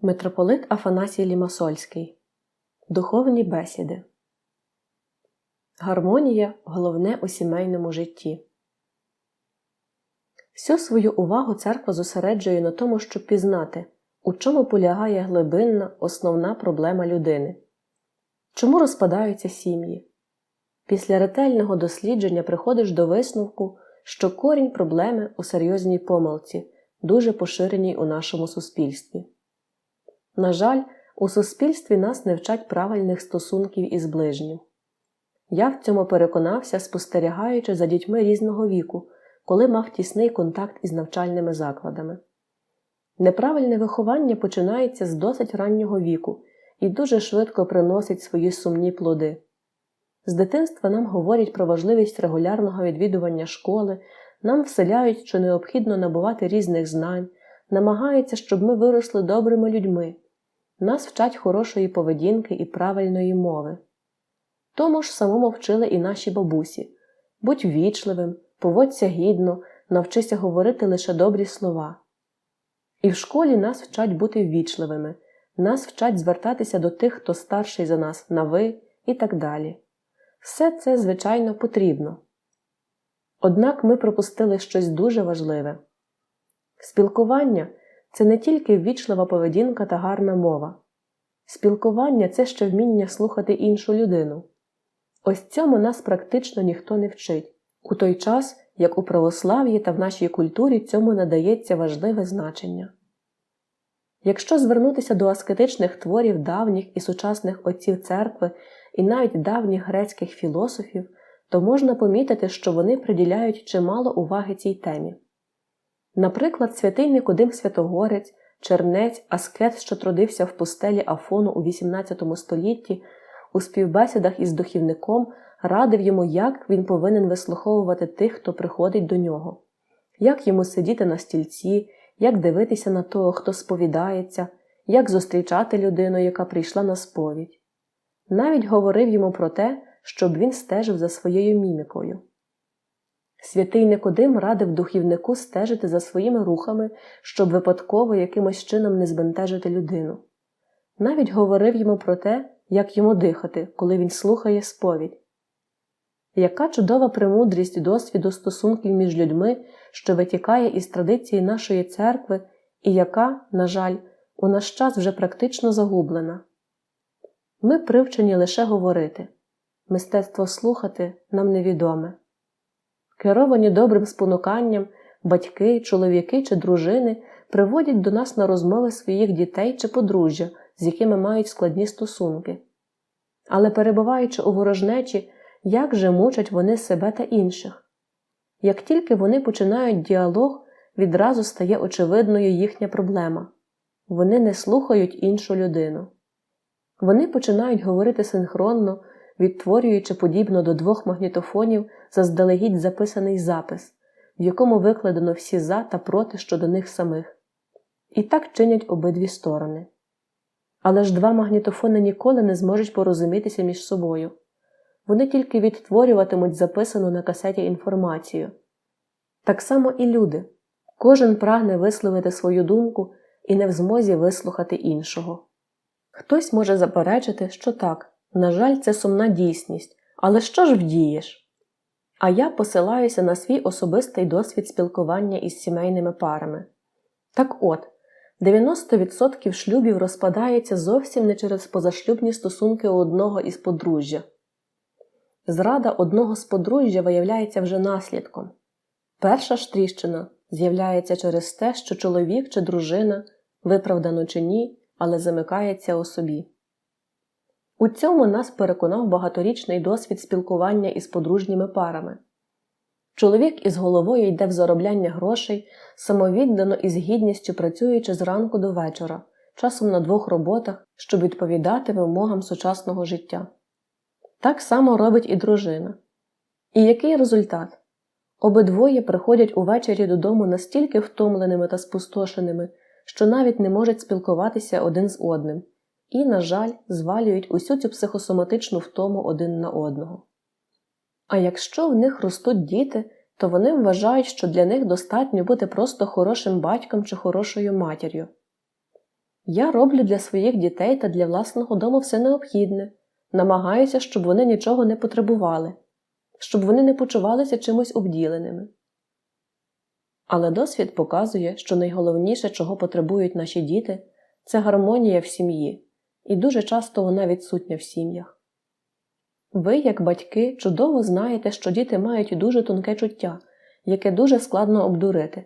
Митрополит Афанасій Лімасольський Духовні бесіди Гармонія головне у сімейному житті. Всю свою увагу церква зосереджує на тому, щоб пізнати, у чому полягає глибинна основна проблема людини. Чому розпадаються сім'ї? Після ретельного дослідження приходиш до висновку, що корінь проблеми у серйозній помилці, дуже поширеній у нашому суспільстві. На жаль, у суспільстві нас не вчать правильних стосунків із ближнім. Я в цьому переконався, спостерігаючи за дітьми різного віку, коли мав тісний контакт із навчальними закладами. Неправильне виховання починається з досить раннього віку і дуже швидко приносить свої сумні плоди. З дитинства нам говорять про важливість регулярного відвідування школи, нам вселяють, що необхідно набувати різних знань, намагаються, щоб ми виросли добрими людьми. Нас вчать хорошої поведінки і правильної мови. Тому ж самому вчили і наші бабусі будь ввічливим, поводься гідно, навчися говорити лише добрі слова. І в школі нас вчать бути ввічливими, нас вчать звертатися до тих, хто старший за нас на ви і так далі. Все це, звичайно, потрібно. Однак ми пропустили щось дуже важливе спілкування це не тільки ввічлива поведінка та гарна мова. Спілкування це ще вміння слухати іншу людину. Ось цьому нас практично ніхто не вчить, у той час, як у православ'ї та в нашій культурі цьому надається важливе значення. Якщо звернутися до аскетичних творів давніх і сучасних отців церкви і навіть давніх грецьких філософів, то можна помітити, що вони приділяють чимало уваги цій темі. Наприклад, святий Никодим Святогорець, чернець, аскет, що трудився в пустелі Афону у XVIII столітті, у співбесідах із духівником радив йому, як він повинен вислуховувати тих, хто приходить до нього, як йому сидіти на стільці, як дивитися на того, хто сповідається, як зустрічати людину, яка прийшла на сповідь. Навіть говорив йому про те, щоб він стежив за своєю мімікою. Святий Никодим радив духівнику стежити за своїми рухами, щоб випадково якимось чином не збентежити людину. Навіть говорив йому про те, як йому дихати, коли він слухає сповідь. Яка чудова премудрість досвіду стосунків між людьми, що витікає із традиції нашої церкви, і яка, на жаль, у наш час вже практично загублена. Ми привчені лише говорити, мистецтво слухати нам невідоме. Керовані добрим спонуканням, батьки, чоловіки чи дружини приводять до нас на розмови своїх дітей чи подружжя, з якими мають складні стосунки. Але перебуваючи у ворожнечі, як же мучать вони себе та інших? Як тільки вони починають діалог, відразу стає очевидною їхня проблема вони не слухають іншу людину. Вони починають говорити синхронно, відтворюючи подібно до двох магнітофонів заздалегідь записаний запис, в якому викладено всі за та проти щодо них самих. І так чинять обидві сторони. Але ж два магнітофони ніколи не зможуть порозумітися між собою. Вони тільки відтворюватимуть записану на касеті інформацію. Так само і люди. Кожен прагне висловити свою думку і не в змозі вислухати іншого. Хтось може заперечити, що так, на жаль, це сумна дійсність, але що ж вдієш? А я посилаюся на свій особистий досвід спілкування із сімейними парами. Так от, 90% шлюбів розпадається зовсім не через позашлюбні стосунки одного із подружжя. Зрада одного з подружжя виявляється вже наслідком. Перша ж тріщина з'являється через те, що чоловік чи дружина, виправдано чи ні, але замикається у собі. У цьому нас переконав багаторічний досвід спілкування із подружніми парами. Чоловік із головою йде в заробляння грошей, самовіддано і з гідністю працюючи зранку до вечора, часом на двох роботах, щоб відповідати вимогам сучасного життя. Так само робить і дружина. І який результат? Обидвоє приходять увечері додому настільки втомленими та спустошеними, що навіть не можуть спілкуватися один з одним, і, на жаль, звалюють усю цю психосоматичну втому один на одного. А якщо в них ростуть діти, то вони вважають, що для них достатньо бути просто хорошим батьком чи хорошою матір'ю. Я роблю для своїх дітей та для власного дому все необхідне, намагаюся, щоб вони нічого не потребували, щоб вони не почувалися чимось обділеними. Але досвід показує, що найголовніше, чого потребують наші діти, це гармонія в сім'ї, і дуже часто вона відсутня в сім'ях. Ви, як батьки, чудово знаєте, що діти мають дуже тонке чуття, яке дуже складно обдурити.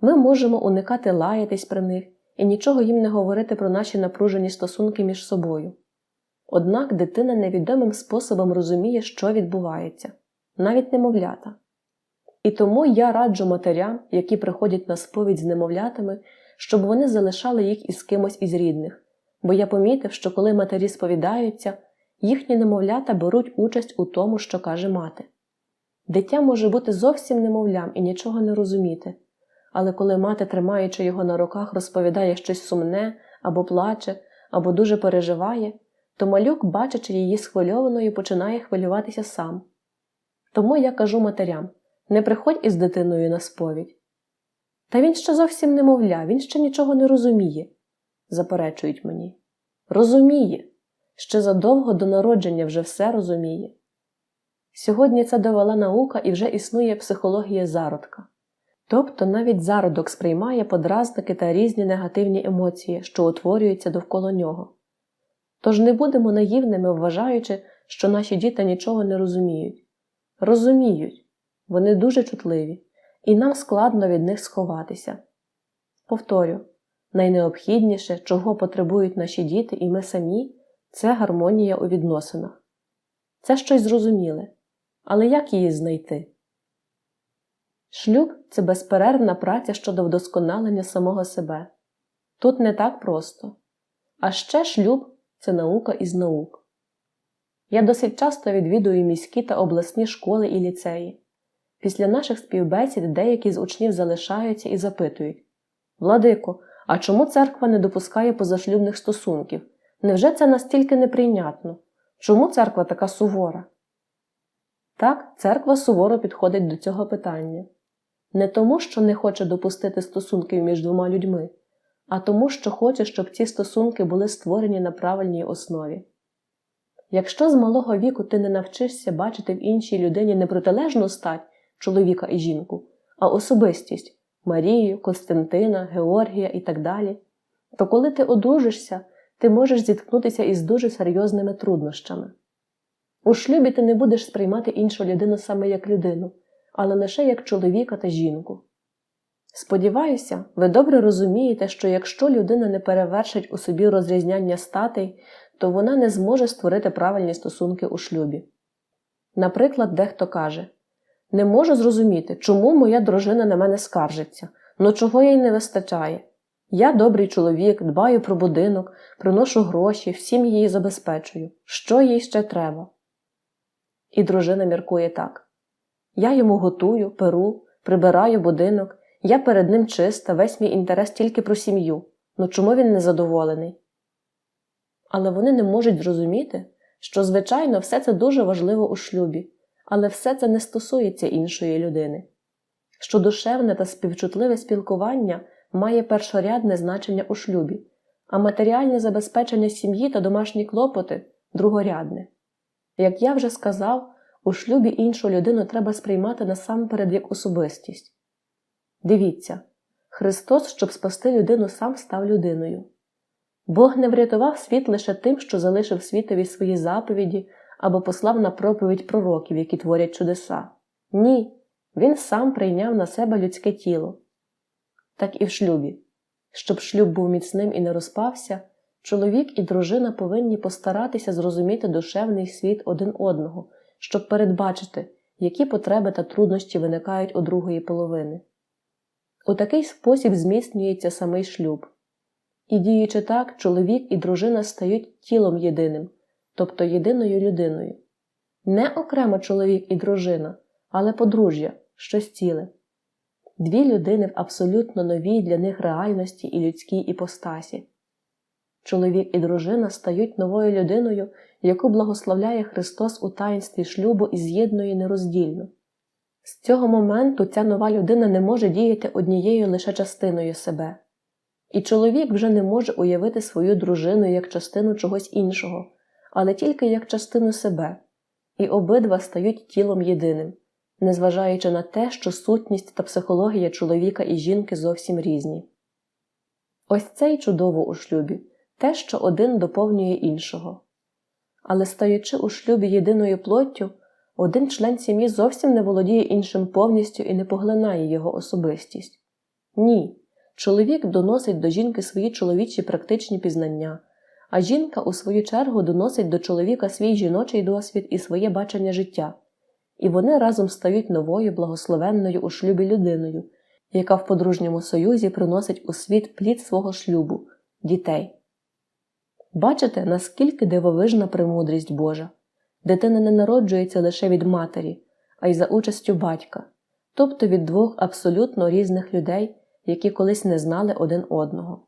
Ми можемо уникати лаятись при них і нічого їм не говорити про наші напружені стосунки між собою. Однак дитина невідомим способом розуміє, що відбувається, навіть немовлята. І тому я раджу матерям, які приходять на сповідь з немовлятами, щоб вони залишали їх із кимось із рідних, бо я помітив, що коли матері сповідаються, їхні немовлята беруть участь у тому, що каже мати. Дитя може бути зовсім немовлям і нічого не розуміти, але коли мати, тримаючи його на руках, розповідає щось сумне або плаче, або дуже переживає, то малюк, бачачи її схвильованою, починає хвилюватися сам. Тому я кажу матерям не приходь із дитиною на сповідь. Та він ще зовсім немовля, він ще нічого не розуміє, заперечують мені. Розуміє, ще задовго до народження вже все розуміє. Сьогодні це довела наука і вже існує психологія зародка. Тобто навіть зародок сприймає подразники та різні негативні емоції, що утворюються довкола нього. Тож не будемо наївними, вважаючи, що наші діти нічого не розуміють. Розуміють, вони дуже чутливі, і нам складно від них сховатися. Повторю, найнеобхідніше, чого потребують наші діти і ми самі, це гармонія у відносинах. Це щось зрозуміле, але як її знайти? Шлюб це безперервна праця щодо вдосконалення самого себе. Тут не так просто. А ще шлюб це наука із наук. Я досить часто відвідую міські та обласні школи і ліцеї. Після наших співбесід деякі з учнів залишаються і запитують Владико, а чому церква не допускає позашлюбних стосунків? Невже це настільки неприйнятно? Чому церква така сувора? Так, церква суворо підходить до цього питання. Не тому, що не хоче допустити стосунків між двома людьми, а тому, що хоче, щоб ці стосунки були створені на правильній основі. Якщо з малого віку ти не навчишся бачити в іншій людині не протилежну стать чоловіка і жінку, а особистість Марію, Костянтина, Георгія і так далі, то коли ти одружишся, ти можеш зіткнутися із дуже серйозними труднощами. У шлюбі ти не будеш сприймати іншу людину саме як людину, але лише як чоловіка та жінку. Сподіваюся, ви добре розумієте, що якщо людина не перевершить у собі розрізняння статей, то вона не зможе створити правильні стосунки у шлюбі. Наприклад, дехто каже Не можу зрозуміти, чому моя дружина на мене скаржиться, ну чого їй не вистачає. Я добрий чоловік, дбаю про будинок, приношу гроші, всім її забезпечую. Що їй ще треба? І дружина міркує так я йому готую, перу, прибираю будинок, я перед ним чиста, весь мій інтерес тільки про сім'ю. Ну чому він не задоволений? Але вони не можуть зрозуміти, що, звичайно, все це дуже важливо у шлюбі, але все це не стосується іншої людини, що душевне та співчутливе спілкування має першорядне значення у шлюбі, а матеріальне забезпечення сім'ї та домашні клопоти другорядне. Як я вже сказав, у шлюбі іншу людину треба сприймати насамперед як особистість. Дивіться, Христос, щоб спасти людину, сам став людиною. Бог не врятував світ лише тим, що залишив світові свої заповіді або послав на проповідь пророків, які творять чудеса. Ні, Він сам прийняв на себе людське тіло. Так і в шлюбі. Щоб шлюб був міцним і не розпався, чоловік і дружина повинні постаратися зрозуміти душевний світ один одного, щоб передбачити, які потреби та труднощі виникають у другої половини. У такий спосіб зміцнюється самий шлюб. І діючи так, чоловік і дружина стають тілом єдиним, тобто єдиною людиною. Не окремо чоловік і дружина, але подружжя, щось ціле. Дві людини в абсолютно новій для них реальності і людській іпостасі. Чоловік і дружина стають новою людиною, яку благословляє Христос у таїнстві шлюбу і з'єднує нероздільно. З цього моменту ця нова людина не може діяти однією лише частиною себе. І чоловік вже не може уявити свою дружину як частину чогось іншого, але тільки як частину себе, і обидва стають тілом єдиним, незважаючи на те, що сутність та психологія чоловіка і жінки зовсім різні. Ось це й чудово у шлюбі те, що один доповнює іншого. Але стаючи у шлюбі єдиною плоттю, один член сім'ї зовсім не володіє іншим повністю і не поглинає його особистість. Ні, чоловік доносить до жінки свої чоловічі практичні пізнання, а жінка, у свою чергу, доносить до чоловіка свій жіночий досвід і своє бачення життя, і вони разом стають новою благословенною у шлюбі людиною, яка в подружньому союзі приносить у світ плід свого шлюбу дітей. Бачите, наскільки дивовижна премудрість Божа. Дитина не народжується лише від матері, а й за участю батька, тобто від двох абсолютно різних людей, які колись не знали один одного.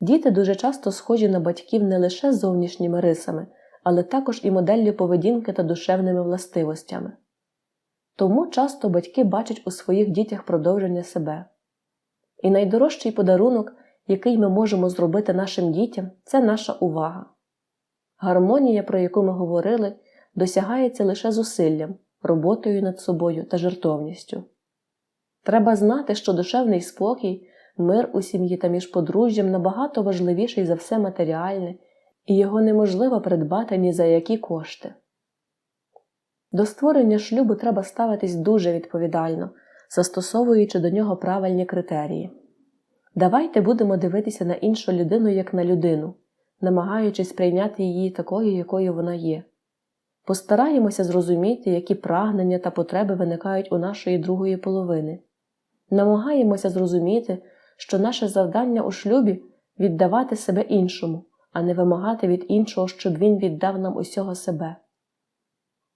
Діти дуже часто схожі на батьків не лише зовнішніми рисами, але також і моделлю поведінки та душевними властивостями. Тому часто батьки бачать у своїх дітях продовження себе. І найдорожчий подарунок, який ми можемо зробити нашим дітям, це наша увага. Гармонія, про яку ми говорили, досягається лише зусиллям, роботою над собою та жертовністю. Треба знати, що душевний спокій, мир у сім'ї та між подружжям набагато важливіший за все матеріальне, і його неможливо придбати ні за які кошти. До створення шлюбу треба ставитись дуже відповідально, застосовуючи до нього правильні критерії. Давайте будемо дивитися на іншу людину як на людину, намагаючись прийняти її такою, якою вона є. Постараємося зрозуміти, які прагнення та потреби виникають у нашої другої половини. Намагаємося зрозуміти, що наше завдання у шлюбі віддавати себе іншому, а не вимагати від іншого, щоб він віддав нам усього себе.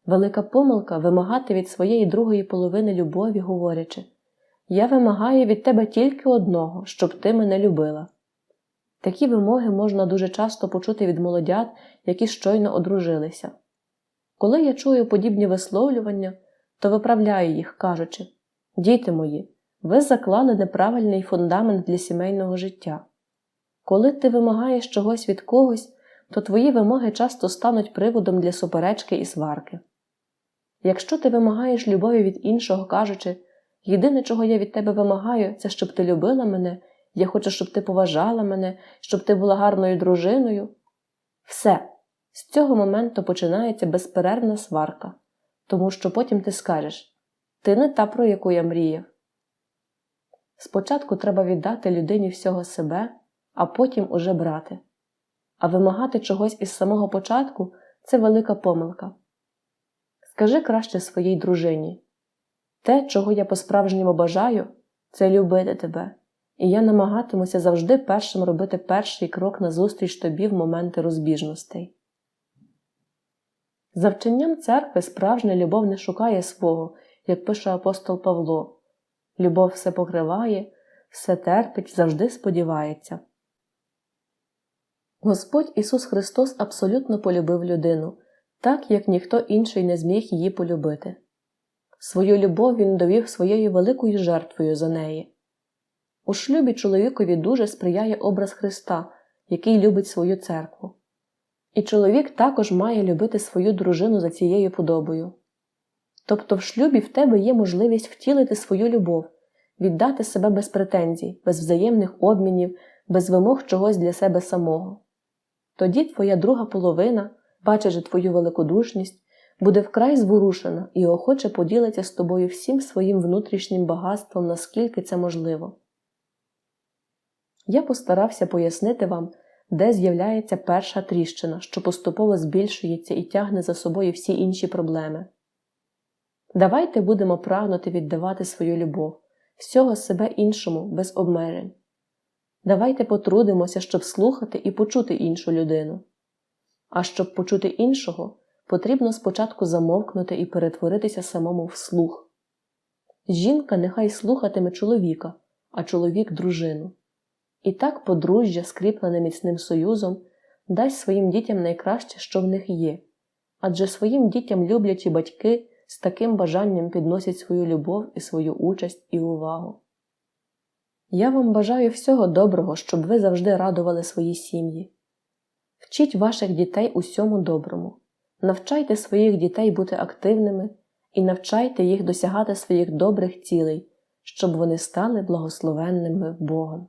Велика помилка вимагати від своєї другої половини любові, говорячи Я вимагаю від тебе тільки одного, щоб ти мене любила. Такі вимоги можна дуже часто почути від молодят, які щойно одружилися. Коли я чую подібні висловлювання, то виправляю їх, кажучи Діти мої, ви заклали неправильний фундамент для сімейного життя. Коли ти вимагаєш чогось від когось, то твої вимоги часто стануть приводом для суперечки і сварки. Якщо ти вимагаєш любові від іншого, кажучи, єдине, чого я від тебе вимагаю, це щоб ти любила мене, я хочу, щоб ти поважала мене, щоб ти була гарною дружиною. Все, з цього моменту починається безперервна сварка, тому що потім ти скажеш ти не та, про яку я мріяв. Спочатку треба віддати людині всього себе, а потім уже брати. А вимагати чогось із самого початку це велика помилка. Скажи краще своїй дружині те, чого я по-справжньому бажаю, це любити тебе, і я намагатимуся завжди першим робити перший крок назустріч тобі в моменти розбіжностей. За вченням церкви справжня любов не шукає свого, як пише апостол Павло любов все покриває, все терпить, завжди сподівається. Господь Ісус Христос абсолютно полюбив людину, так як ніхто інший не зміг її полюбити. Свою любов Він довів своєю великою жертвою за неї. У шлюбі чоловікові дуже сприяє образ Христа, який любить свою церкву. І чоловік також має любити свою дружину за цією подобою. Тобто в шлюбі в тебе є можливість втілити свою любов, віддати себе без претензій, без взаємних обмінів, без вимог чогось для себе самого. Тоді твоя друга половина, бачачи твою великодушність, буде вкрай зворушена і охоче поділиться з тобою всім своїм внутрішнім багатством, наскільки це можливо. Я постарався пояснити вам, де з'являється перша тріщина, що поступово збільшується і тягне за собою всі інші проблеми. Давайте будемо прагнути віддавати свою любов, всього себе іншому без обмежень. Давайте потрудимося, щоб слухати і почути іншу людину. А щоб почути іншого, потрібно спочатку замовкнути і перетворитися самому в слух. Жінка нехай слухатиме чоловіка, а чоловік дружину. І так подружжя, скріплене міцним союзом, дасть своїм дітям найкраще, що в них є, адже своїм дітям люблячі батьки з таким бажанням підносять свою любов і свою участь і увагу. Я вам бажаю всього доброго, щоб ви завжди радували свої сім'ї. Вчіть ваших дітей усьому доброму, навчайте своїх дітей бути активними і навчайте їх досягати своїх добрих цілей, щоб вони стали благословенними Богом.